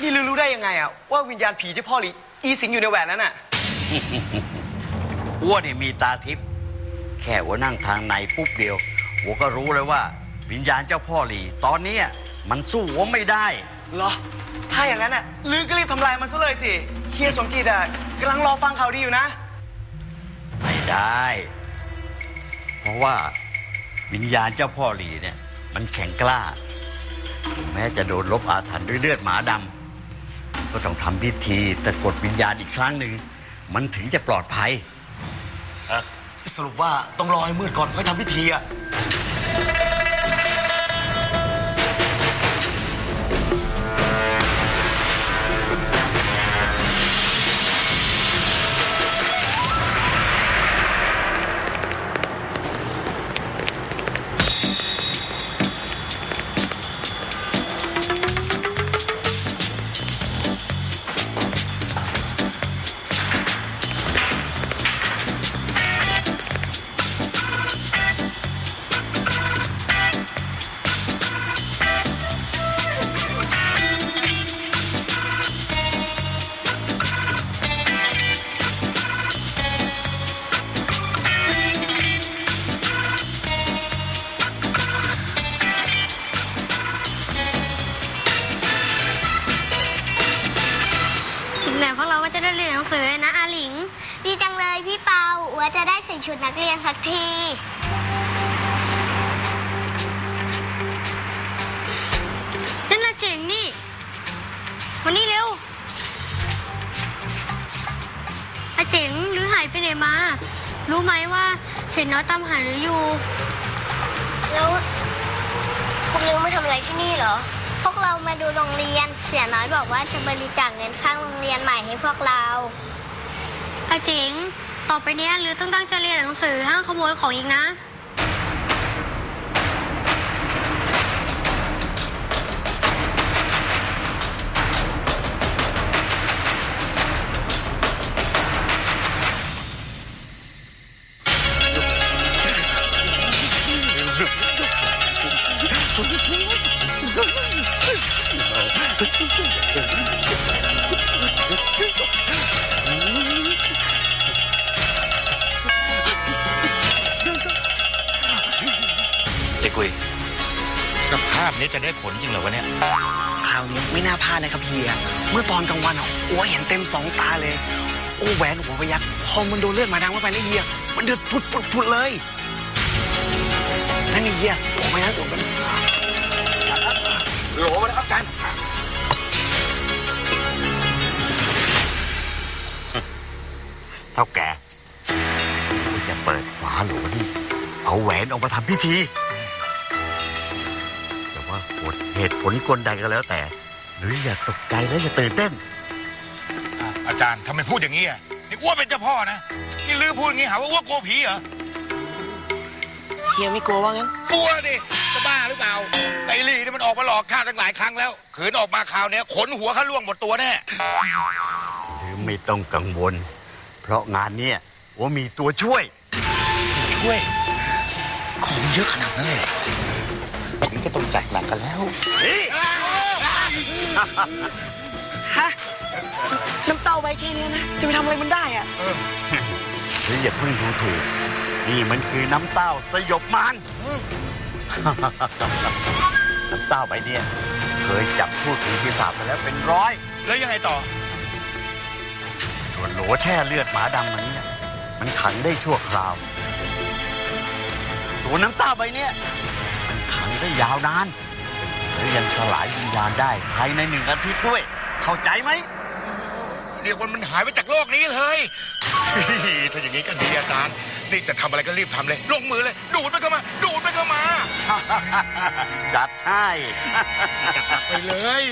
นี่ลือรู้ได้ยังไงอะว่าวิญญาณผีที่พ่อหลีอีสิงอยู่ในแหวนนั้นอะอ้วนเนี่ยมีตาทิพย์แค่ว่านั่งทางในปุ๊บเดียวหัวก็รู้เลยว่า วิญญาณเจ้าพ่อหลี ตอนเนี้ยมันสู้หัวไม่ได้ เหรอ ถ้าอย่างนั้นอะลือก็รีบทำลายมันซะเลยสิเฮียสมจิตอะกำลังรอฟังข่าวดีอยู่นะ ไม่ได้ เพราะว่าวิญญาณเจ้าพ่อหลีเนี่ย มันแข็งกล้า แม้จะโดนลบอาถรรพ์ด้วยเลือดหมาดำ ก็ต้องทำพิธีตะกดวิญญาณอีกครั้งหนึ่ง มันถึงจะปลอดภัย สรุปว่าต้องรอให้มืดก่อนค่อยทำพิธีอะ เปาอัวจะได้ใส่ชุดนักเรียนสักที นั่นน่ะเจ๋งนี่ วันนี้เร็วอาเจ๋งหรือหายไปไหนมา รู้ไหมว่าเสร็จน้อยตามหาหรืออยู่ แล้วพวกลือมาทำอะไรที่นี่เหรอ พวกเรามาดูโรงเรียน เสียน้อยบอกว่าจะบริจาคเงินสร้างโรงเรียนใหม่ให้พวกเราอาเจ๋ง ต่อไปเนี้ยหรือต้องตั้งใจเรียนหนังสือห้ามขโมยของอีกนะ นี้จะได้ผลจริงเหรอวะเนี่ยข่าวนี้ไม่น่าพลาดนะครับเฮีย เมื่อตอนกลางวันอะโอ้เห็นเต็มสองตาเลย โอ้แหวนหัวพยักพอมันโดนเลือดมาดังเข้าไปนะเฮีย มันเดือดปุดปุดปุดเลย นั่นไงเฮียโอ้ไม่นั้นโอ้มันหลมาแล้วครับจารย์เท่าแก่กูจะเปิดฝาหลวนี่เอาแหวนออกมาทำพิธี เหตุผลกลใดก็แล้วแต่ หรืออย่าตกใจและอย่าตื่นเต้นอะอาจารย์ทำไมพูดอย่างนี้อะนี่อ้วนเป็นเจ้าพ่อนะนี่ลือพูดอย่างนี้หาว่าอ้วนกลัวผีเหรอเฮียไม่กลัวว่างั้นกลัวดิจะบ้าหรือเปล่าไอ้ลี่นี่มันออกมาหลอกข้าตั้งหลายครั้งแล้วขืนออกมาคราวเนี้ยขนหัวข้าล่วงหมดตัวแน่หรือไม่ต้องกังวล เพราะงานเนี้ยว่ามีตัวช่วย ช่วย ของเยอะขนาดนั้นเลยเหรอแบบนี้ ก็ต้องจัดหนักกันแล้ว ฮะ น้ำเต้าใบแค่เนี้ยนะ จะไปทำอะไรมันได้อะหรืออย่าเพิ่งดูถูก นี่มันคือน้ำเต้าสยบมัน น้ำเต้าใบเนี้ยเคยจับพูดถึงปีศาจมาแล้วเป็นร้อย แล้วยังไงต่อ ส่วนโหลแช่เลือดหมาดำมันเนี่ยมันขังได้ชั่วคราว ส่วนน้ำเต้าใบเนี้ยมันขัง ได้ยาวนานและยังสลายวิญญาณได้ภายในหนึ่งอาทิตย์ด้วย เข้าใจไหมเรียกว่ามันหายไปจากโลกนี้เลย ถ้าอย่างนี้ก็ดีอาจารย์ นี่จะทำอะไรก็รีบทำเลย ลงมือเลย ดูดมันเข้ามา ดูดมันเข้ามาจัดให้ จัดหนักไปเลย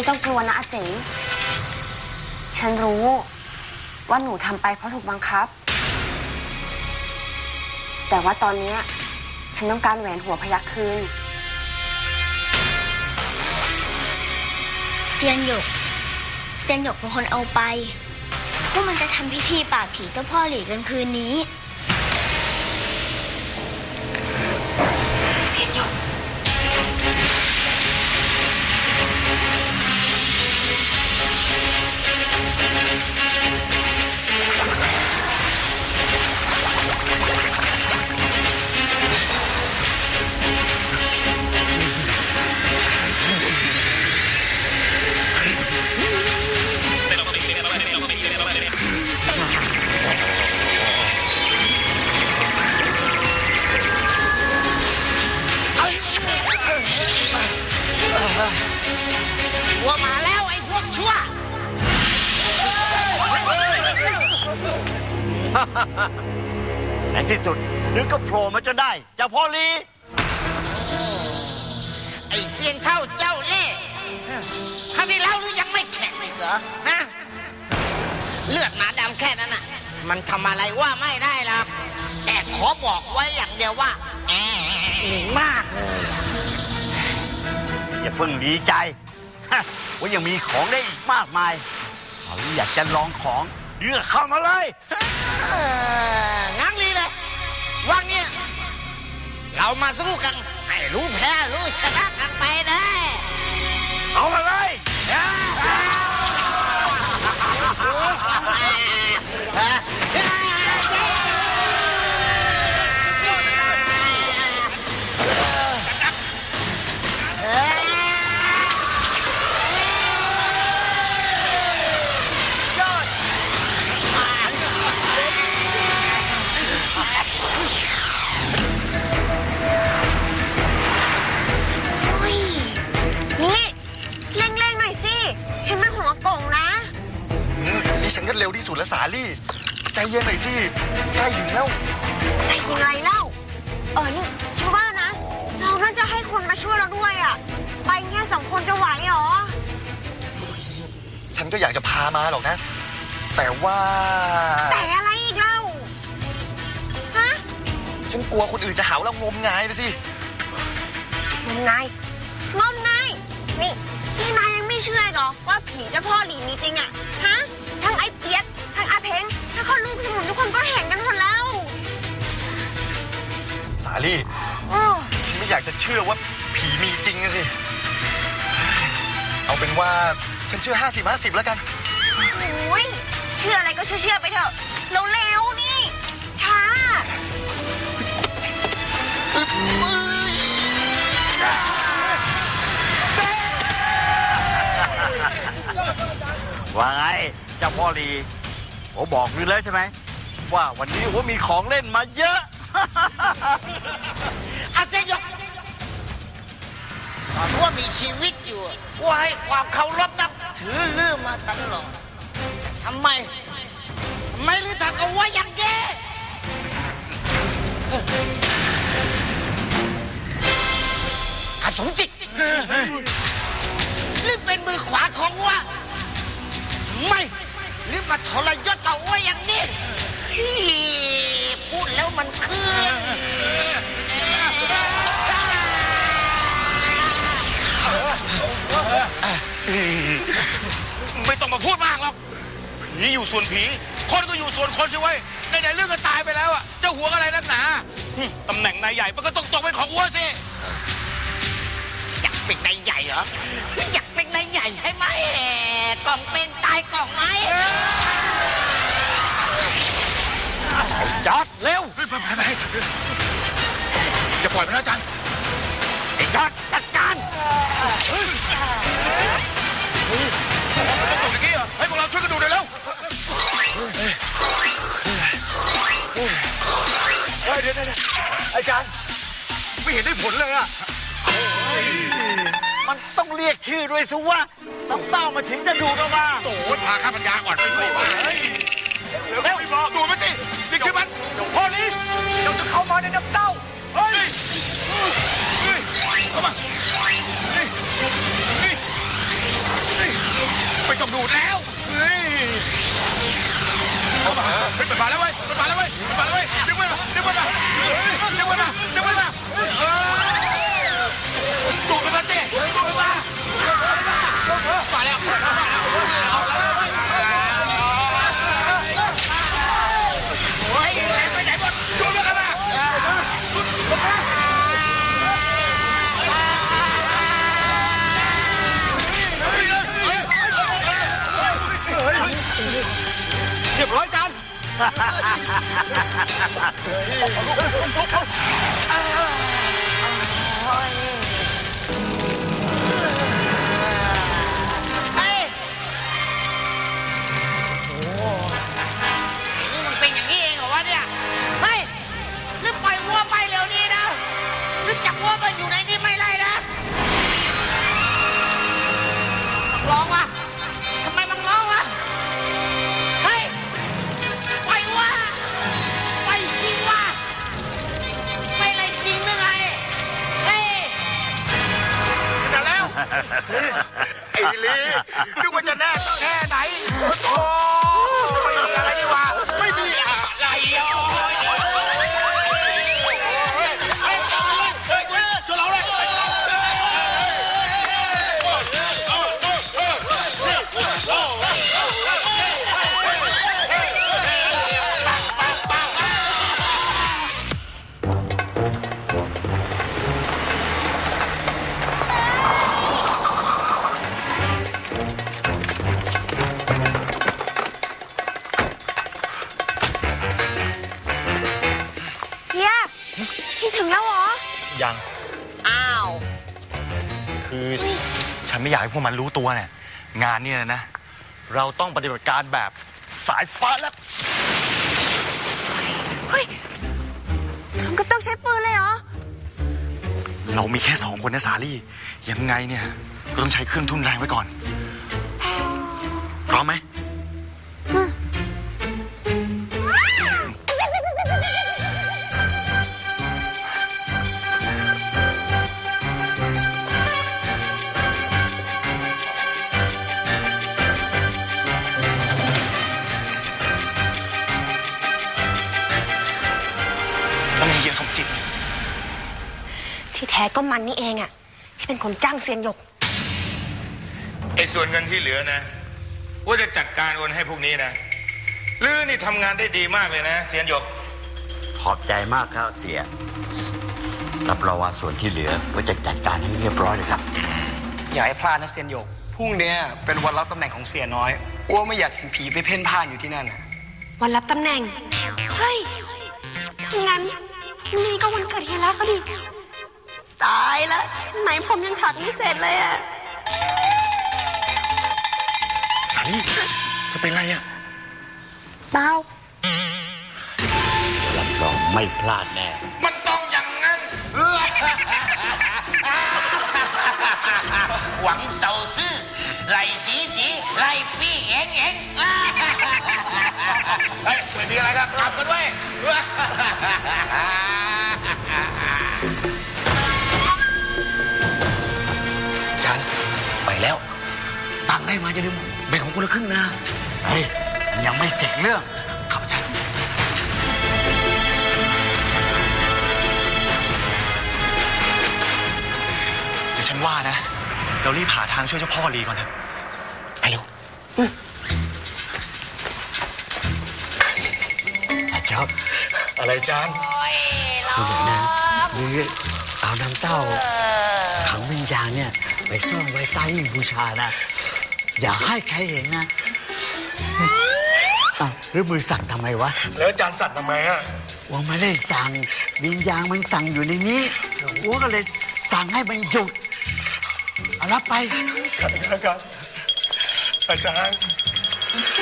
ไม่ต้องกลัวนะอาเจ๋งฉันรู้ว่าหนูทำไปเพราะถูกบังคับ แต่ว่าตอนเนี้ฉันต้องการแหวนหัวพยักคืนเซียนหยกเซียนหยกเป็นคนเอาไปพวกมันจะทำพิธีปราบผีเจ้าพ่อหลีกันคืนนี้ ชั่ว ในที่สุดนึกก็โผล่มาจนได้เจ้าพ่อลี ไอ้เซียนเท่าเจ้าเล่ห์ครั้งที่แล้วหรือยังไม่แข็งอีกเหรอฮะเลือดหมาดำแค่นั้นน่ะ มันทำอะไรว่าไม่ได้หรอกแต่ขอบอกไว้อย่างเดียวว่าหนีมากเลย อย่าเพิ่งดีใจ ว่ายังมีของได้อีกมากมายเขาอยากจะลองของเดือเข้ามาเลยเอองั้นลีเลยวันเนี้ยเรามาสู้กันให้รู้แพ้รู้ชนะกันไปเลยเอามาเลย ไปแค่สองคนจะไหวเหรอ ฉันก็อยากจะพามาหรอกนะ แต่ว่า แต่อะไรอีกเล่า ฮะ ฉันกลัวคนอื่นจะหาว่าเรางมงายนะสิ งมงาย งมงาย นี่นี่นายยังไม่เชื่ออีกเหรอว่าผีเจ้าพ่อหลีมีจริงอะฮะ ทั้งไอ้เปียกทั้งอาเพ้งทั้งคนลูกสมุนทุกคนก็เห็นกันหมดแล้ว สาลี่โอ้ฉันไม่อยากจะเชื่อว่าผีมีจริงนะสิ เอาเป็นว่าฉันเชื่อ 50 50 แล้วกันโอ้ยเชื่ออะไรก็เชื่อเชื่อๆไปเถอะเร็วๆนี่ช้าว่าไงเจ้าพ่อลีผมบอกนี่แล้วใช่ไหม ว่าวันนี้ผมมีของเล่นมาเยอะ ว่ามีชีวิตอยู่ว่าให้ความเคารพนับถือลือมาตลอดทำไมทำไมลือทำเอาไว้อย่างแกอาสมจิตลือเป็นมือขวาของว่าไม่ลือมาทรยศเอาไว้อย่างนี้พูดแล้วมันเคลื่อ ไม่ต้องมาพูดมากหรอกผีอยู่ส่วนผี คนก็อยู่ส่วนคนใช่ไหมในไหนๆเรื่องก็ตายไปแล้วอะเจ้าหัวอะไรนักหนาหึตำแหน่งนายใหญ่มันก็ต้องตกเป็นของอ้วนสิอยากเป็นนายใหญ่เหรออยากเป็นนายใหญ่ใช่ไหมกล่องเป็นตายกล่องไหมจอดเร็วเฮ้ยไปไปไปอย่าปล่อยมันนะอาจา ต้องตกอย่างนี้เหรอให้พวกเราช่วยกันดูหน่อยแล้วเฮ้ยเดี๋ยวเดี๋ยวอาจารย์ไม่เห็นได้ผลเลยอะมันต้องเรียกชื่อด้วยสิวะต้องเต้ามาถึงจะดูกันว่าโอ้ยพาข้าปัญญาอ่อนไปด้วยว่าเฮ้ยเร็วไม่บอกดูมันสินี่คือมันพ่อลิเดี๋ยวจะเข้ามาในน้ำเต้าเฮ้ยเฮ้ยเข้ามา ดูดแล้วเฮ้ยเอามาเฮ้ยมันมาแล้วเว้ยมันมาแล้วเว้ยมันมาแล้วเว้ยดึงมันมาดึงมันมาเฮ้ยดึงมันมาดึงมันมา เจ็บร้อยจานี่มันเป็นอย่างนี้เองเหรอวะเนี่ย เฮ้ยรีบปล่อยวัวไปเร็วนี้นะรีบจับวัวมาอยู่ใน พวกมันรู้ตัวเนี่ย งานเนี่ยนะ เราต้องปฏิบัติการแบบสายฟ้าแลบเฮ้ยถึงกับต้องใช้ปืนเลยเหรอ เรามีแค่สองคนนะสาลี่ ยังไงเนี่ย ก็ต้องใช้เครื่องทุ่นแรงไว้ก่อน พร้อมไหม เฮียสมจิต ที่แท้ก็มันนี่เองอะที่เป็นคนจ้างเซียนหยก ไอ้ส่วนเงินที่เหลือนะว่าจะจัดการโอนให้พวกนี้นะลือนี่ทำงานได้ดีมากเลยนะเสียนหยก ขอบใจมากครับเสีย รับรองว่าส่วนที่เหลือก็จะจัดการให้เรียบร้อยเลยครับ อย่าให้พลาดนะเซียนหยก พรุ่งเนี้ยเป็นวันรับตำแหน่งของเสียน้อยอ้วไม่อยากเห็นผีไปเพ่นพ่านอยู่ที่นั่นน่ะวันรับตำแหน่ง เฮ้ยถ้างั้นพรุ่ง นี้ก็วันเกิดเฮียรักก็ดิ ตายแล้วไหนผมยังถักไม่เสร็จเลยอะสาลี่เธอเป็นไรอะเบารับรองไม่พลาดแน่ มันต้องอย่างนั้น หวังเสาซื่อไหลสีสีไหลปี้เอ็งเอ็งเฮ้ยไม่มีอะไรครับกลับกันด้วย ได้มาจะลืมแบ่งของคนละครึ่งนะเฮ้ยมันยังไม่เสร็จเรื่องข้าพเจ้าเดี๋ยวฉันว่านะ เรารีบหาทางช่วยเจ้าพ่อลีก่อนเถอะไปเร็วอาจารย์อะไรจานคืออย่างนั้นหรือเอาน้ำเต้าขังวิญญาณเนี่ย ไปซ่อนไว้ใต้หิ้งบูชานะ อย่าให้ใครเห็นนะอ้าวหรือมือสั่งทำไมวะ แล้วจานสั่นทำไมอะว่าไม่ได้สั่งวิญญาณมันสั่งอยู่ในนี้วัวก็เลยสั่งให้มันหยุดเอารับไปครับครับอาจารย์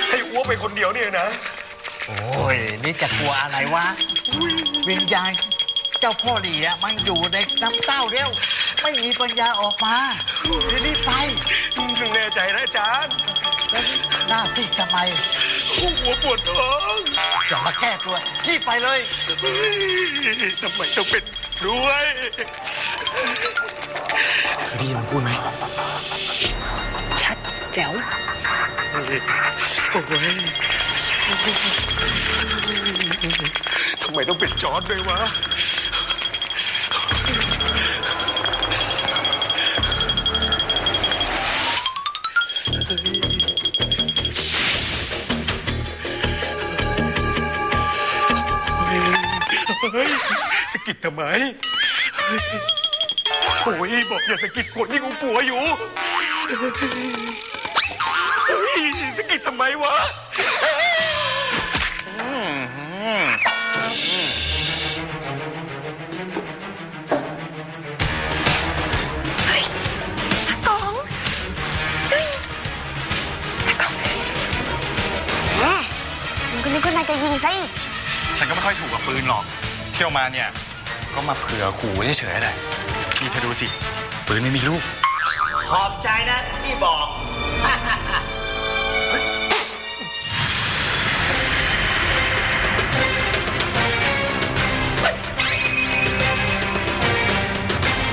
ให้อ้วไปคนเดียวเนี่ยนะ โอ้ยนี่จะกลัวอะไรวะวิญญาณเจ้าพ่อหลีอะมันอยู่ในน้ำเต้าเร็ว ไม่มีปัญญาออกมาเดี๋ยวรีบไปแน่ใจนะอาจารย์แล้วหน้าซีดทำไม หัวปวดท้องจะมาแก้ตัวรีบไปเลยเฮ้ยทำไมต้องเป็นด้วยเคยได้ยินมันพูดไหมชัดแจ๋วทำไมต้องเป็นจอร์ดด้วยวะ สะกิดทำไมโอ้ยบอกอย่าสะกิดคนที่กูปัวอยู่เฮ้ยสะกิดทำไมวะกองเฮ้ยกองแม่ฉันก็นึกว่านายจะยิงซะอีก ฉันก็ไม่ค่อยถูกกับปืนหรอก เที่ยวมาเนี่ย ก็มาเผื่อขู่เฉยๆแหละนี่เธอดูสิปืนไม่มีลูก ขอบใจนะที่บอก